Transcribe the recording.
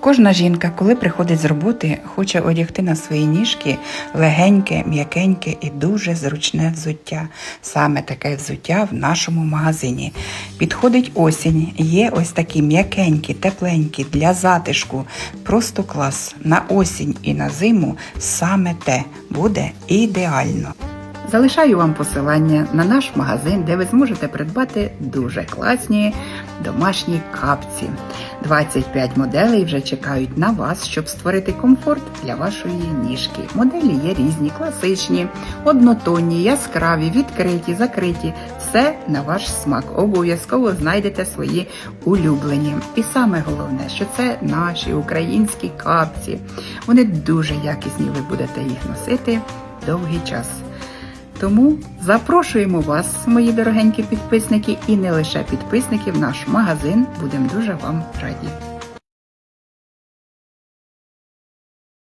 Кожна жінка, коли приходить з роботи, хоче одягти на свої ніжки легеньке, м'якеньке і дуже зручне взуття. Саме таке взуття в нашому магазині. Підходить осінь, є ось такі м'якенькі, тепленькі для затишку. Просто клас. На осінь і на зиму саме те буде ідеально. Залишаю вам посилання на наш магазин, де ви зможете придбати дуже класні домашні капці. 25 моделей вже чекають на вас, щоб створити комфорт для вашої ніжки. Моделі є різні, класичні, однотонні, яскраві, відкриті, закриті. Все на ваш смак. Обов'язково знайдете свої улюблені. І саме головне, що це наші українські капці. Вони дуже якісні, ви будете їх носити довгий час. Тому запрошуємо вас, мої дорогенькі підписники, і не лише підписники в наш магазин. Будемо дуже вам раді.